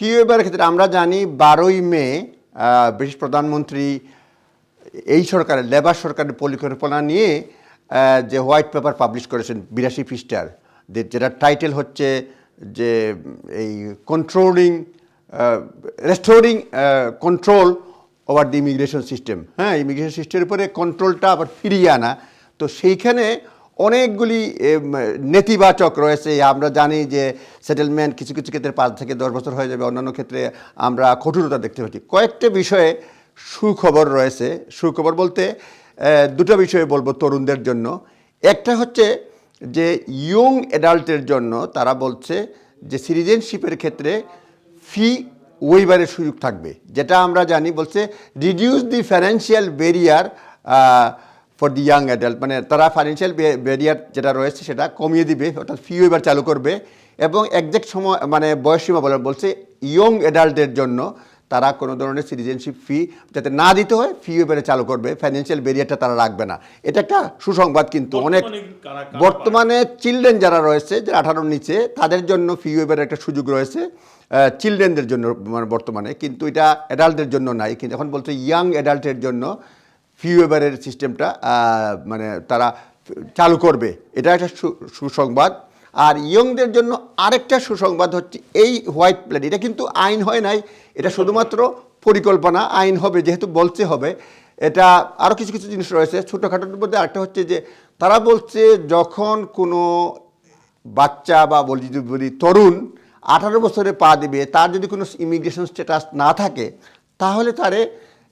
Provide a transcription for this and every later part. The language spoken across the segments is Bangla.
ফি ওয়েবারের ক্ষেত্রে আমরা জানি বারোই মে ব্রিটিশ প্রধানমন্ত্রী এই সরকারের, লেবার সরকারের পরিকল্পনা নিয়ে যে হোয়াইট পেপার পাবলিশ করেছেন, বিরাশি যে- যেটা টাইটেল হচ্ছে যে এই controlling restoring control over the immigration system হ্যাঁ ইমিগ্রেশন সিস্টেমের উপরে কন্ট্রোলটা আবার ফিরিয়ে আনা। তো সেইখানে অনেকগুলি নেতিবাচক রয়েছে। আমরা জানি যে সেটেলমেন্ট কিছু কিছু ক্ষেত্রে পাঁচ থেকে দশ বছর হয়ে যাবে। অন্যান্য ক্ষেত্রে আমরা কঠোরতা দেখতে পাচ্ছি। কয়েকটা বিষয়ে সুখবর রয়েছে। সুখবর বলতে দুটো বিষয়ে বলব তরুণদের জন্য। একটা হচ্ছে যে ইয়ং অ্যাডাল্টের জন্য তারা বলছে যে সিটিজেনশিপের ক্ষেত্রে ফি ওয়েবারের সুযোগ থাকবে। যেটা আমরা জানি বলছে reduce the financial barrier for the young adult মানে তারা ফাইন্যান্সিয়াল ব্যারিয়ার যেটা রয়েছে সেটা কমিয়ে দিবে অর্থাৎ ফি ওয়েবার চালু করবে এবং একজ্যাক্ট সময় মানে বয়সীমা বলে বলছে ইয়ং অ্যাডাল্টের জন্য তারা কোনো ধরনের সিটিজেনশিপ ফি যাতে না দিতে হয় ফি ওয়েবারে চালু করবে ফাইন্যান্সিয়াল ব্যারিয়ারটা তারা রাখবে না। এটা একটা সুসংবাদ কিন্তু অনেক বর্তমানে চিলড্রেন যারা রয়েছে যারা আঠারোর নিচে তাদের জন্য ফি ওয়েবারের একটা সুযোগ রয়েছে চিলড্রেনদের জন্য মানে বর্তমানে কিন্তু এটা অ্যাডাল্টদের জন্য নাই। কিন্তু এখন বলছে ইয়াং অ্যাডাল্টের জন্য ফি ওয়েবারের সিস্টেমটা মানে তারা চালু করবে। এটা একটা সুসংবাদ। আর ইয়ংদের জন্য আরেকটা সুসংবাদ হচ্ছে এই হোয়াইট প্ল্যান এটা কিন্তু আইন হয় নাই। এটা শুধুমাত্র পরিকল্পনা, আইন হবে, যেহেতু বলছে হবে। এটা আরও কিছু কিছু জিনিস রয়েছে। ছোটোখাটোর মধ্যে আরেকটা হচ্ছে যে, তারা বলছে যখন কোনো বাচ্চা বা বলি বলি তরুণ আঠারো বছরে পা দিবে, তার যদি কোনো ইমিগ্রেশন স্ট্যাটাস না থাকে, তাহলে তারে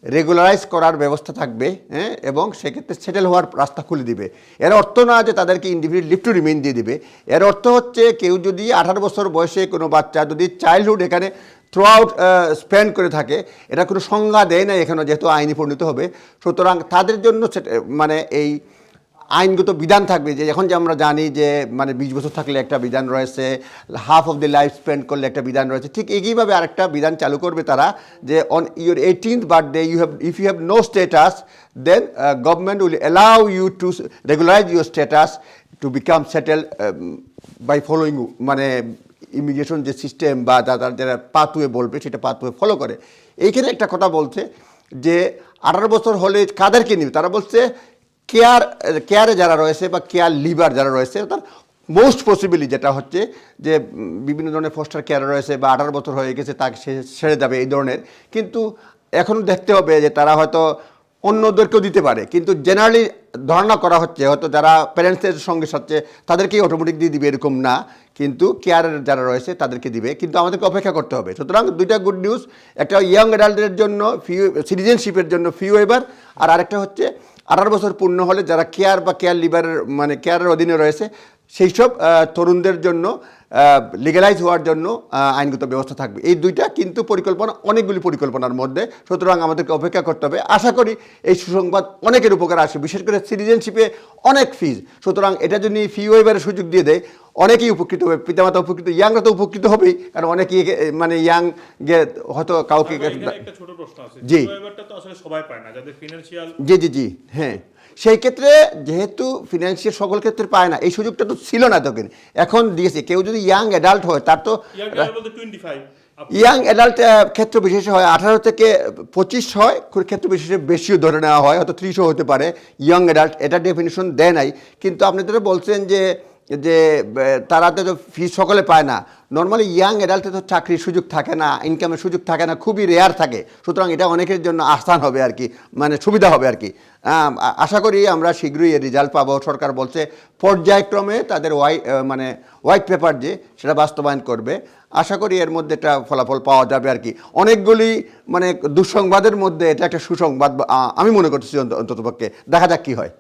রেগুলারাইজ করার ব্যবস্থা থাকবে হ্যাঁ এবং সেক্ষেত্রে সেটেল হওয়ার রাস্তা খুলে দিবে। এর অর্থ না যে তাদেরকে ইন্ডিভিজুয়াল লিফ টু রিমেইন দিয়ে দিবে। এর অর্থ হচ্ছে কেউ যদি আঠারো বছর বয়সে কোনো বাচ্চা যদি চাইল্ডহুড এখানে থ্রু আউট স্পেন্ড করে থাকে, এটা কোনো সংজ্ঞা দেয় না এখানে যেহেতু আইনি পরিণত হবে। সুতরাং তাদের জন্য মানে এই আইনগত বিধান থাকবে যে এখন যে আমরা জানি যে মানে বিশ বছর থাকলে একটা বিধান রয়েছে half of the life spend করলে একটা বিধান রয়েছে, ঠিক একইভাবে আরেকটা বিধান চালু করবে তারা যে on your eighteenth birthday you have if you have no status then government will allow you to regularize your status to become settle by following মানে ইমিগ্রেশন যে সিস্টেম বা তাদের যারা পাথওয়ে বলবে সেটা পাথওয়ে ফলো করে। এইখানে একটা কথা বলছে যে আঠারো বছর হলে কাদেরকে নিবে? তারা বলছে কেয়ার কেয়ারে যারা রয়েছে বা কেয়ার লিভার যারা রয়েছে, তার মোস্ট পসিবলি যেটা হচ্ছে যে, বিভিন্ন ধরনের ফস্টার কেয়ার রয়েছে বা আঠারো বছর হয়ে গেছে, তাকে সে ছেড়ে যাবে এই ধরনের। কিন্তু এখন দেখতে হবে যে, তারা হয়তো অন্যদেরকেও দিতে পারে। কিন্তু জেনারেলি ধারণা করা হচ্ছে, হয়তো যারা প্যারেন্টসের সঙ্গে সাথে, তাদেরকেই অটোমেটিক দিয়ে দিবে এরকম না। কিন্তু কেয়ারের যারা রয়েছে, তাদেরকে দিবে। কিন্তু আমাদেরকে অপেক্ষা করতে হবে। সুতরাং দুইটা গুড নিউজ একটা ইয়াং অ্যাডাল্টের জন্য ফি সিটিজেনশিপের জন্য ফি ওয়েবার আর আরেকটা হচ্ছে আঠারো বছর পূর্ণ হলে যারা কেয়ার বা কেয়ার লিভারের মানে কেয়ারের অধীনে রয়েছে সেই সব তরুণদের জন্য লিগালাইজ হওয়ার জন্য আইনগত ব্যবস্থা থাকবে। এই দুইটা কিন্তু পরিকল্পনা অনেকগুলি পরিকল্পনার মধ্যে। সুতরাং আমাদেরকে অপেক্ষা করতে হবে। আশা করি এই সুসংবাদ অনেকের উপকার আসবে। বিশেষ করে সিটিজেনশিপে অনেক ফিজ সুতরাং এটা যদি ফি ওয়েবারের সুযোগ দিয়ে দেয় অনেকেই উপকৃত হবে। পিতামাতা উপকৃত ইয়াংরা তো উপকৃত হবেই। কারণ অনেকেই মানে ইয়াং হয়তো কাউকে আছে। জি। জি জি জি হ্যাঁ। সেই ক্ষেত্রে যেহেতু ফিনান্সিয়াল সকল ক্ষেত্রে পায় না এই সুযোগটা তো ছিল না তখন এখন দিয়েছে। কেউ যদি ইয়াং অ্যাডাল্ট হয় তার তো ইয়াং ইয়াং অ্যাডাল্ট ক্ষেত্র বিশেষে হয় আঠারো থেকে পঁচিশ হয় ক্ষেত্র বিশেষে বেশিও ধরে নেওয়া হয় হয়তো ত্রিশও হতে পারে ইয়াং অ্যাডাল্ট এটা ডেফিনেশন দেয় নাই। কিন্তু আপনি যেটা বলছেন যে যে তারা তো ফি সকলে পায় না। নর্মালি ইয়াং অ্যাডাল্টে তো চাকরির সুযোগ থাকে না ইনকামের সুযোগ থাকে না, খুবই রেয়ার থাকে। সুতরাং এটা অনেকের জন্য আস্থান হবে আর কি মানে সুবিধা হবে আর কি। আশা করি আমরা শীঘ্রই এর রেজাল্ট পাবো। সরকার বলছে পর্যায়ক্রমে তাদের ওয়াই মানে হোয়াইট পেপার যে, সেটা বাস্তবায়ন করবে। আশা করি এর মধ্যে একটা ফলাফল পাওয়া যাবে আর কি। অনেকগুলি মানে দুঃসংবাদের মধ্যে এটা একটা সুসংবাদ আমি মনে করতেছি অন্ত- অন্ততপক্ষে দেখা যাক কী হয়।